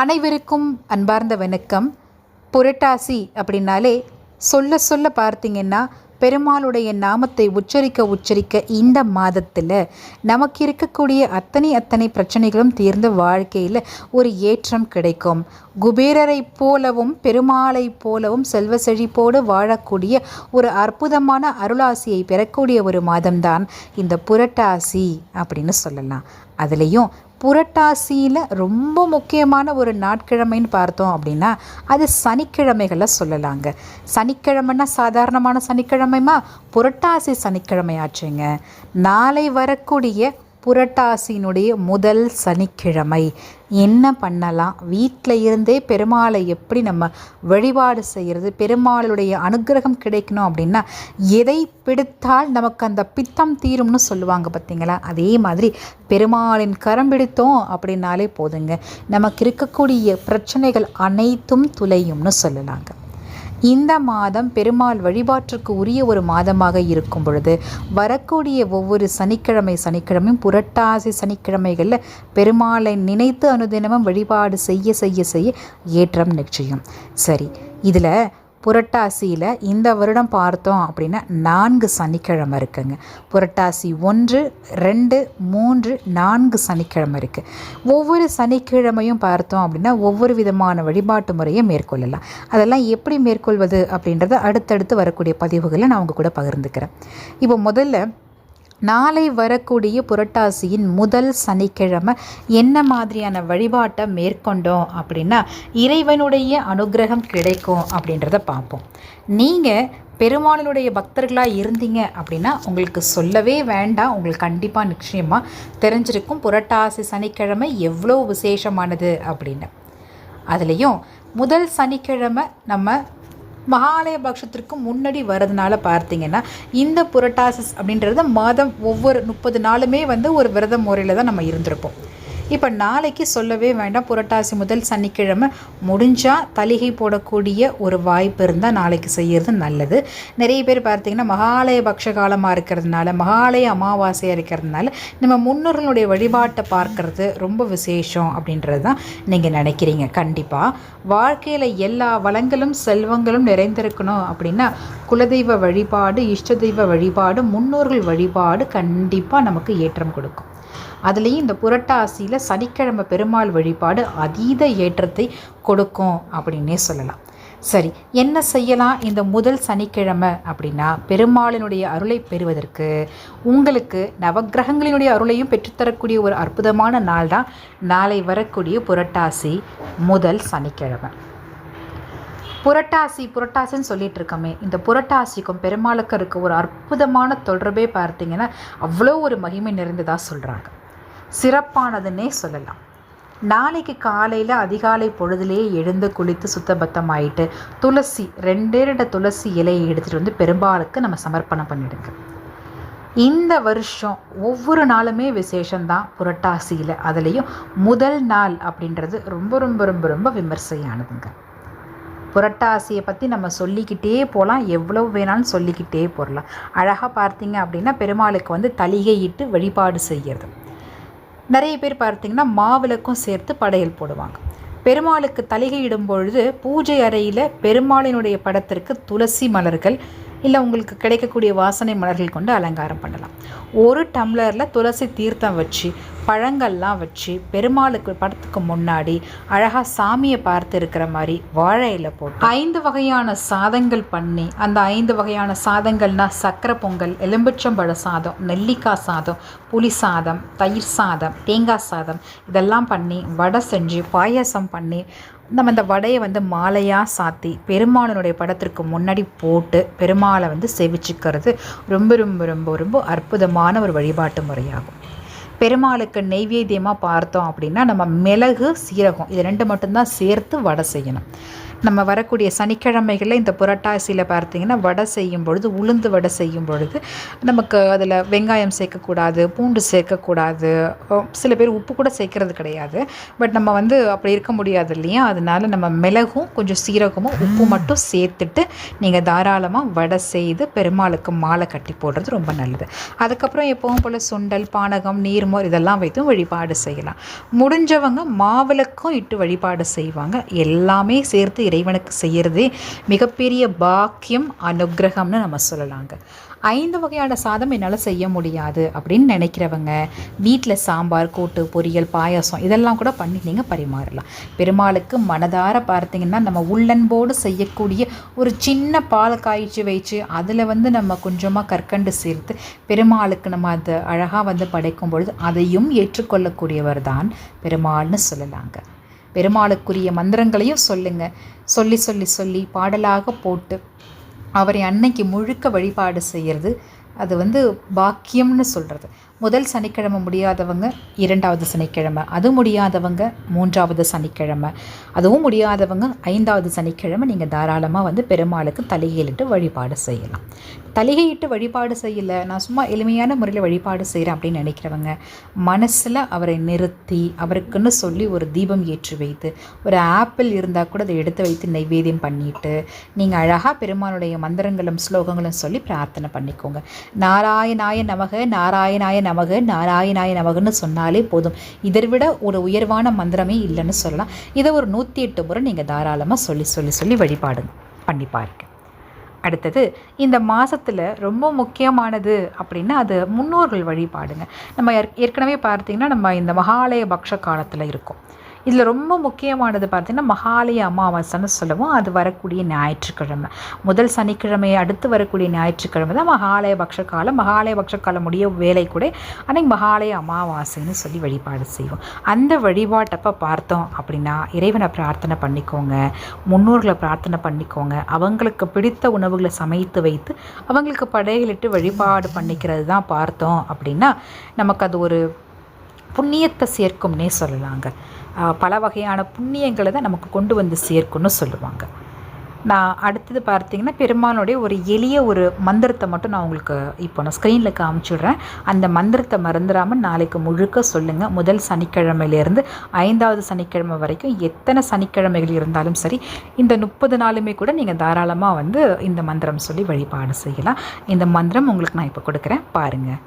அனைவருக்கும் அன்பார்ந்த வணக்கம். புரட்டாசி அப்படின்னாலே சொல்ல சொல்ல பார்த்தீங்கன்னா பெருமாளுடைய நாமத்தை உச்சரிக்க உச்சரிக்க இந்த மாதத்தில் நமக்கு இருக்கக்கூடிய அத்தனை அத்தனை பிரச்சனைகளும் தீர்ந்த வாழ்க்கையில் ஒரு ஏற்றம் கிடைக்கும். குபேரரைப் போலவும் பெருமாளைப் போலவும் செல்வ செழிப்போடு வாழக்கூடிய ஒரு அற்புதமான அருளாசியை பெறக்கூடிய ஒரு மாதம்தான் இந்த புரட்டாசி அப்படின்னு சொல்லலாம். அதுலேயும் புரட்டாசியில் ரொம்ப முக்கியமான ஒரு நாட்கிழமைன்னு பார்த்தோம் அப்படின்னா அது சனிக்கிழமைகளை சொல்லலாங்க. சனிக்கிழமைன்னா சாதாரணமான சனிக்கிழமைமா புரட்டாசி சனிக்கிழமை ஆச்சுங்க. நாளை வரக்கூடிய புரட்டாசியினுடைய முதல் சனிக்கிழமை. என்ன பண்ணலாம்? வீட்டில் இருந்தே பெருமாளை எப்படி நம்ம வழிபாடு செய்கிறது பெருமாளுடைய அனுகிரகம் கிடைக்கணும் அப்படின்னா எதை பிடித்தால் நமக்கு அந்த பித்தம் தீரும்னு சொல்லுவாங்க பார்த்தீங்களா? அதே மாதிரி பெருமாளின் கரம் பிடித்தோம் அப்படின்னாலே போதுங்க. நமக்கு இருக்கக்கூடிய பிரச்சனைகள் அனைத்தும் துளையும்னு சொல்லலாங்க. இந்த மாதம் பெருமாள் வழிபாட்டிற்கு உரிய ஒரு மாதமாக இருக்கும் பொழுது வரக்கூடிய ஒவ்வொரு சனிக்கிழமை சனிக்கிழமையும் புரட்டாசி சனிக்கிழமைகளில் பெருமாளை நினைத்து அனுதினமும் வழிபாடு செய்ய செய்ய செய்ய ஏற்றம் நிச்சயம். சரி இதில் புரட்டாசியில் இந்த வருடம் பார்த்தோம் அப்படின்னா நான்கு சனிக்கிழமை இருக்குங்க. புரட்டாசி ஒன்று ரெண்டு மூன்று நான்கு சனிக்கிழமை இருக்குது ஒவ்வொரு சனிக்கிழமையும் பார்த்தோம் அப்படின்னா ஒவ்வொரு விதமான வழிபாட்டு முறையை மேற்கொள்ளலாம். அதெல்லாம் எப்படி மேற்கொள்வது அப்படின்றத அடுத்தடுத்து வரக்கூடிய பதிவுகளை நான் உங்கள் கூட பகிர்ந்துக்கிறேன். இப்போ முதல்ல நாளை வரக்கூடிய புரட்டாசியின் முதல் சனிக்கிழமை என்ன மாதிரியான வழிபாட்டை மேற்கொண்டோம் அப்படின்னா இறைவனுடைய அனுகிரகம் கிடைக்கும் அப்படின்றத பார்ப்போம். நீங்கள் பெருமாளினுடைய பக்தர்களாக இருந்தீங்க அப்படின்னா உங்களுக்கு சொல்லவே வேண்டாம். உங்களுக்கு கண்டிப்பாக நிச்சயமாக தெரிஞ்சிருக்கும் புரட்டாசி சனிக்கிழமை எவ்வளோ விசேஷமானது அப்படின்னு. அதுலேயும் முதல் சனிக்கிழமை நம்ம மகாலய பக்ஷத்திற்கு முன்னாடி வரதுனால பார்த்தீங்கன்னா இந்த புரட்டாசஸ் அப்படின்றது மாதம் ஒவ்வொரு முப்பது நாளுமே வந்து ஒரு விரத முறையில் தான் நம்ம இருந்திருப்போம். இப்போ நாளைக்கு சொல்லவே வேண்டாம். புரட்டாசி முதல் சனிக்கிழமை முடிஞ்சால் தலிகை போடக்கூடிய ஒரு வாய்ப்பு இருந்தால் நாளைக்கு செய்கிறது நல்லது. நிறைய பேர் பார்த்தீங்கன்னா மகாலய பக்ஷ காலமாக இருக்கிறதுனால மகாலய அமாவாசையாக இருக்கிறதுனால நம்ம முன்னோர்களுடைய வழிபாட்டை பார்க்கறது ரொம்ப விசேஷம் அப்படின்றது தான் நீங்கள் நினைக்கிறீங்க. கண்டிப்பாக வாழ்க்கையில் எல்லா வளங்களும் செல்வங்களும் நிறைந்திருக்கணும் அப்படின்னா குலதெய்வ வழிபாடு இஷ்ட தெய்வ வழிபாடு முன்னோர்கள் வழிபாடு கண்டிப்பாக நமக்கு ஏற்றம் கொடுக்கும். அதுலேயும் இந்த புரட்டாசியில் சனிக்கிழமை பெருமாள் வழிபாடு அதீத ஏற்றத்தை கொடுக்கும் அப்படின்னே சொல்லலாம். சரி என்ன செய்யலாம் இந்த முதல் சனிக்கிழமை அப்படின்னா பெருமாளினுடைய அருளை பெறுவதற்கு உங்களுக்கு நவக்கிரகங்களினுடைய அருளையும் பெற்றுத்தரக்கூடிய ஒரு அற்புதமான நாள் தான் நாளை வரக்கூடிய புரட்டாசி முதல் சனிக்கிழமை. புரட்டாசி புரட்டாசின்னு சொல்லிட்டு இருக்கோமே இந்த புரட்டாசிக்கும் பெருமாளுக்கும் இருக்க ஒரு அற்புதமான தொடர்பே பார்த்தீங்கன்னா அவ்வளோ ஒரு மகிமை நிறைந்ததாக சொல்கிறாங்க சிறப்பானதுன்னே சொல்லலாம். நாளைக்கு காலையில் அதிகாலை பொழுதுலேயே எழுந்து குளித்து சுத்தபத்தம் ஆயிட்டு துளசி ரெண்டே ரெண்டு துளசி இலையை எடுத்துகிட்டு வந்து பெரும்பாலுக்கு நம்ம சமர்ப்பணம் பண்ணிடுங்க. இந்த வருஷம் ஒவ்வொரு நாளுமே விசேஷந்தான் புரட்டாசியில். அதுலேயும் முதல் நாள் அப்படின்றது ரொம்ப ரொம்ப ரொம்ப ரொம்ப விமர்சையானதுங்க. புரட்டாசியை பற்றி நம்ம சொல்லிக்கிட்டே போகலாம் எவ்வளோ வேணாலும் சொல்லிக்கிட்டே போகலாம் அழகாக பார்த்தீங்க அப்படின்னா பெருமாளுக்கு வந்து தலிகையிட்டு வழிபாடு செய்கிறது நிறைய பேர் பார்த்தீங்கன்னா மாவிளக்கும் சேர்த்து படையல் போடுவாங்க. பெருமாளுக்கு தலிகையிடும் பொழுது பூஜை அறையில் பெருமாளினுடைய படத்திற்கு துளசி மலர்கள் இல்லை உங்களுக்கு கிடைக்கக்கூடிய வாசனை மலர்கள் கொண்டு அலங்காரம் பண்ணலாம். ஒரு டம்ளரில் துளசி தீர்த்தம் வச்சு பழங்கள்லாம் வச்சு பெருமாளுக்கு படத்துக்கு முன்னாடி அழகாக சாமியை பார்த்து இருக்கிற மாதிரி வாழையில் போட்டு ஐந்து வகையான சாதங்கள் பண்ணி அந்த ஐந்து வகையான சாதங்கள்னால் சக்கரை பொங்கல் எலும்பிச்சம்பழ சாதம் நெல்லிக்காய் சாதம் புளி சாதம் தயிர் சாதம் தேங்காய் சாதம் இதெல்லாம் பண்ணி வடை செஞ்சு பாயாசம் பண்ணி நம்ம இந்த வடையை வந்து மாலையாக சாத்தி பெருமாளனுடைய படத்திற்கு முன்னாடி போட்டு பெருமாளை வந்து செவிச்சுக்கிறது ரொம்ப ரொம்ப ரொம்ப ரொம்ப அற்புதமான ஒரு வழிபாட்டு முறையாகும். பெருமாளுக்கு நெய்வேத்தியமாக பார்த்தோம் அப்படின்னா நம்ம மிளகு சீரகம் இது ரெண்டு மட்டும்தான் சேர்த்து வடை செய்யணும். நம்ம வரக்கூடிய சனிக்கிழமைகளில் இந்த புரட்டாசியில் பார்த்தீங்கன்னா வடை செய்யும் பொழுது உளுந்து வடை செய்யும் பொழுது நமக்கு அதில் வெங்காயம் சேர்க்கக்கூடாது பூண்டு சேர்க்கக்கூடாது. சில பேர் உப்பு கூட சேர்க்கறது கிடையாது. பட் நம்ம வந்து அப்படி இருக்க முடியாது இல்லையா? அதனால நம்ம மிளகும் கொஞ்சம் சீரகமும் உப்பு மட்டும் சேர்த்துட்டு நீங்கள் தாராளமாக வடை செய்து பெருமாளுக்கு மாலை கட்டி போடுறது ரொம்ப நல்லது. அதுக்கப்புறம் எப்பவும் போல் சுண்டல் பானகம் நீர்மோர் இதெல்லாம் வைத்தும் வழிபாடு செய்யலாம். முடிஞ்சவங்க மாவிளக்கும் இட்டு வழிபாடு செய்வாங்க. எல்லாமே சேர்த்து இறைவனுக்கு செய்கிறதே மிகப்பெரிய பாக்கியம் அனுக்கிரகம்னு நம்ம சொல்லலாங்க. ஐந்து வகையான சாதம் என்னால் செய்ய முடியாது அப்படின்னு நினைக்கிறவங்க வீட்டில் சாம்பார் கூட்டு பொரியல் பாயாசம் இதெல்லாம் கூட பண்ணி நீங்கள் பரிமாறலாம். பெருமாளுக்கு மனதார பார்த்தீங்கன்னா நம்ம உள்ளன்போடு செய்யக்கூடிய ஒரு சின்ன பால் காய்ச்சி வச்சு அதில் வந்து நம்ம கொஞ்சமாக கற்கண்டு சேர்த்து பெருமாளுக்கு நம்ம அதை அழகாக வந்து படைக்கும் பொழுது அதையும் ஏற்றுக்கொள்ளக்கூடியவர் தான் பெருமாள்னு சொல்லலாங்க. பெருமாளுக்குரிய மந்திரங்களையும் சொல்லுங்க. சொல்லி சொல்லி சொல்லி பாடலாக போட்டு அவரை அன்னைக்கு முழுக்க வழிபாடு செய்கிறது அது வந்து பாக்கியம்னு சொல்கிறது முதல் சனிக்கிழமை முடியாதவங்க இரண்டாவது சனிக்கிழமை அது முடியாதவங்க மூன்றாவது சனிக்கிழமை. அதுவும் முடியாதவங்க ஐந்தாவது சனிக்கிழமை நீங்கள் தாராளமாக வந்து பெருமாளுக்கு தலையிலிட்டு வழிபாடு செய்யலாம். தலையிட்டு வழிபாடு செய்யலை நான் சும்மா எளிமையான முறையில் வழிபாடு செய்கிறேன் அப்படின்னு நினைக்கிறவங்க மனசில் அவரை நிறுத்தி அவருக்குன்னு சொல்லி ஒரு தீபம் ஏற்றி வைத்து ஒரு ஆப்பிள் இருந்தால் கூட அதை எடுத்து வைத்து நைவேத்தியம் பண்ணிவிட்டு நீங்கள் அழகாக பெருமானுடைய மந்திரங்களும் ஸ்லோகங்களும் சொல்லி பிரார்த்தனை பண்ணிக்கோங்க. நாராயணாய நமக நாராயணாய நமக நாராயணாய நமகன்னு சொன்னாலே போதும். இதை விட ஒரு உயர்வான மந்திரமே இல்லைன்னு சொல்லலாம். இதை ஒரு நூற்றி எட்டு முறை நீங்கள் தாராளமாக சொல்லி சொல்லி சொல்லி வழிபாடுங்க. பண்ணி பாருங்க. அடுத்தது இந்த மாதத்தில் ரொம்ப முக்கியமானது அப்படின்னா அது முன்னோர்கள் வழிபாடுங்க. நம்ம ஏற்- ஏற்கனவே பார்த்தீங்கன்னா நம்ம இந்த மகாலய பக்ஷ காலத்தில் இருக்கோம். இதில் ரொம்ப முக்கியமானது பார்த்திங்கன்னா மகாலய அமாவாசைன்னு சொல்லுவோம். அது வரக்கூடிய ஞாயிற்றுக்கிழமை. முதல் சனிக்கிழமையை அடுத்து வரக்கூடிய ஞாயிற்றுக்கிழமை தான் மகாலய பக்ஷ காலம் மகாலய பக்ஷ காலம் முடிய வேலை கூட அன்னைக்கு மகாலய அமாவாசைன்னு சொல்லி வழிபாடு செய்வோம். அந்த வழிபாட்டப்போ பார்த்தோம் அப்படின்னா இறைவனை பிரார்த்தனை பண்ணிக்கோங்க. முன்னோர்களை பிரார்த்தனை பண்ணிக்கோங்க. அவங்களுக்கு பிடித்த உணவுகளை சமைத்து வைத்து அவங்களுக்கு படையலிட்டு வழிபாடு பண்ணிக்கிறது தான் பார்த்தோம் அப்படின்னா நமக்கு அது ஒரு புண்ணியத்தை சேர்க்கும்னே சொல்லலாங்க. பல வகையான புண்ணியங்களை தான் நமக்கு கொண்டு வந்து சேர்க்கும்னு சொல்லுவாங்க. நான் அடுத்தது பார்த்தீங்கன்னா பெருமானுடைய ஒரு எளிய ஒரு மந்திரத்தை மட்டும் நான் உங்களுக்கு இப்போ நான் ஸ்க்ரீனில் காமிச்சுடுறேன். அந்த மந்திரத்தை மறந்துடாமல் நாளைக்கு முழுக்க சொல்லுங்கள் முதல் சனிக்கிழமையிலேருந்து ஐந்தாவது சனிக்கிழமை வரைக்கும் எத்தனை சனிக்கிழமைகள் இருந்தாலும் சரி இந்த முப்பது நாளுமே கூட நீங்கள் தாராளமாக வந்து இந்த மந்திரம் சொல்லி வழிபாடு செய்யலாம். இந்த மந்திரம் உங்களுக்கு நான் இப்போ கொடுக்குறேன். பாருங்கள்